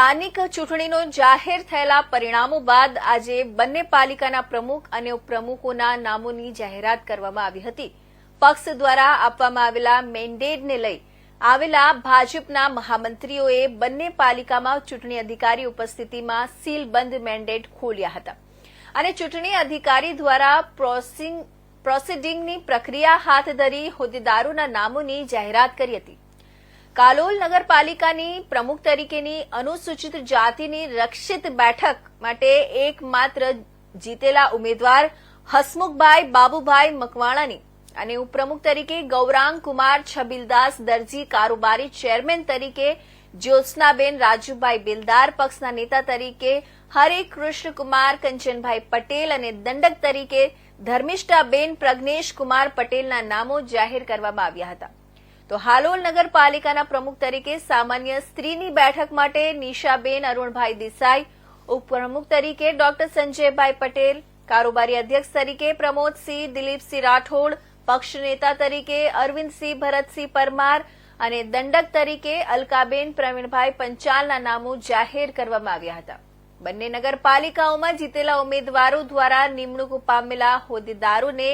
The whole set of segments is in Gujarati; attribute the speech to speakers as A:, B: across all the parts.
A: સ્થાનિક ચૂંટણીનો જાહેર થયેલા પરિણામો બાદ આજે બંને પાલિકાના પ્રમુખ અને ઉપપ્રમુખોના નામોની જાહેરાત કરવામાં આવી હતી. પક્ષ દ્વારા આપવામાં આવેલા મેન્ડેટને લઈ આવેલા ભાજપના મહામંત્રીઓએ બંને પાલિકામાં ચૂંટણી અધિકારી ઉપસ્થિતિમાં સીલબંધ મેન્ડેટ ખોલ્યા હતા. અને ચૂંટણી અધિકારી દ્વારા પ્રોસિંગ, પ્રોસિડિંગની પ્રક્રિયા હાથ ધરી હોદ્દેદારોના નામોની જાહેરાત કરી હતી. કાલોલ નગરપાલિકાની પ્રમુખ તરીકેની અનુસૂચિત જાતિની રક્ષિત બેઠક માટે એકમાત્ર જીતેલા ઉમેદવાર હસમુખભાઈ બાબુભાઈ મકવાણાની અને ઉપપ્રમુખ તરીકે ગૌરાંગ કુમાર છબીલદાસ દરજી કારોબારી ચેરમેન તરીકે જ્યોત્સનાબેન રાજુભાઈ બિલદાર પક્ષના નેતા તરીકે હરે કૃષ્ણ કુમાર કંચનભાઈ પટેલ અને દંડક તરીકે ધર્મિષ્ઠાબેન પ્રજ્ઞેશ કુમાર પટેલના નામો જાહેર કરવામાં આવ્યા હતા. તો હાલોલ નગરપાલિકાના પ્રમુખ તરીકે સામાન્ય સ્ત્રીની બેઠક માટે નિશાબેન અરુણભાઈ દેસાઈ, ઉપપ્રમુખ તરીકે ડોક્ટર સંજયભાઈ પટેલ, કારોબારી અધ્યક્ષ તરીકે પ્રમોદસિંહ, દિલીપસિંહ રાઠોડ, પક્ષ નેતા તરીકે અરવિંદસિંહ ભરતસિંહ પરમાર અને દંડક તરીકે અલકાબેન પ્રવીણભાઈ પંચાલના નામો જાહેર કરવામાં આવ્યા હતા. બંને નગરપાલિકાઓમાં જીતેલા ઉમેદવારો દ્વારા નિમણૂક પામેલા હોદ્દેદારોને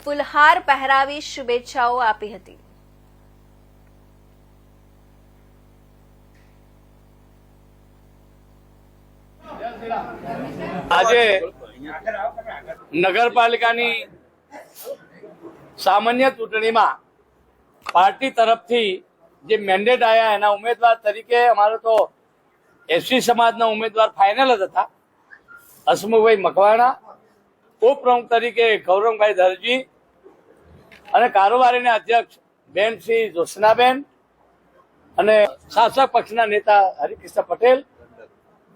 A: ફુલહાર પહેરાવી શુભેચ્છાઓ આપી હતી.
B: આજે નગરપાલિકાની સામાન્ય ચૂંટણીમાં પાર્ટી તરફથી જે મેન્ડેટ આવ્યા એના ઉમેદવાર તરીકે અમારે તો એસસી સમાજના ઉમેદવાર ફાઇનલ જ હતા. હસમુખભાઈ મકવાણા, ઉપપ્રમુખ તરીકે ગૌરવભાઈ દરજી અને કારોબારીના અધ્યક્ષ બેન જોશનાબેન અને શાસક પક્ષના નેતા હરિકૃષ્ણ પટેલ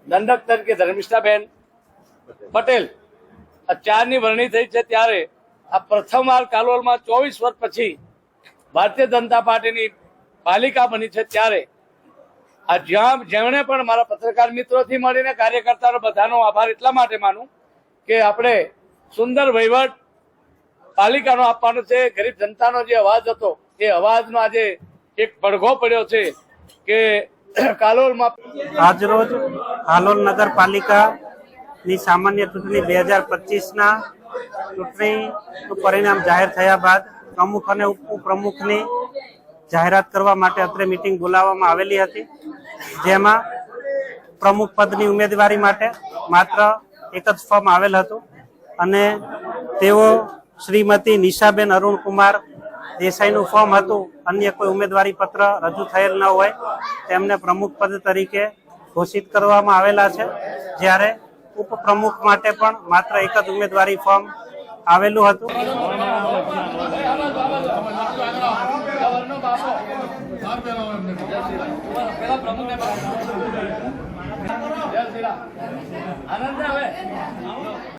B: દંડક તરીકે ધર્મિષ્ઠાબેન પટેલ. આ ચારની વરણી થઈ છે ત્યારે આ પ્રથમવાર કાલોલમાં ચોવીસ વર્ષ પછી ભારતીય જનતા પાર્ટીની પાલિકા બની છે ત્યારે. આ જ્યાં જેમણે પણ મારા પત્રકાર મિત્રોથી મળીને કાર્યકર્તાઓ બધાનો આભાર એટલા માટે માનું કે આપણે સુંદર વહીવટ પાલિકાનો આપવાનો છે, ગરીબ જનતાનો જે અવાજ હતો, એ અવાજનો આજે એક પડઘો પડ્યો છે કે કાલોલમાં
C: આજરોજ હાલોલ નગરપાલિકાની સામાન્ય ચૂંટણી બે હજાર પચીસના ચૂંટણીનું પરિણામ જાહેર થયા બાદ પ્રમુખ અને ઉપપ્રમુખની જાહેરાત કરવા માટે અત્રે મિટિંગ બોલાવવામાં આવેલી હતી, જેમાં પ્રમુખ પદની ઉમેદવારી માટે માત્ર એક જ ફોર્મ આવેલ હતું અને તેઓ શ્રીમતી નિશાબેન અરુણકુમાર દેસાઈનું ફોર્મ હતું. અન્ય કોઈ ઉમેદવારી પત્ર રજૂ થયેલ ન હોય, તેમને પ્રમુખ પદ તરીકે ઘોષિત કરવામાં આવેલા છે. જ્યારે ઉપપ્રમુખ માટે પણ માત્ર એક જ ઉમેદવારી ફોર્મ આવેલું હતું.
B: આનંદ આવે.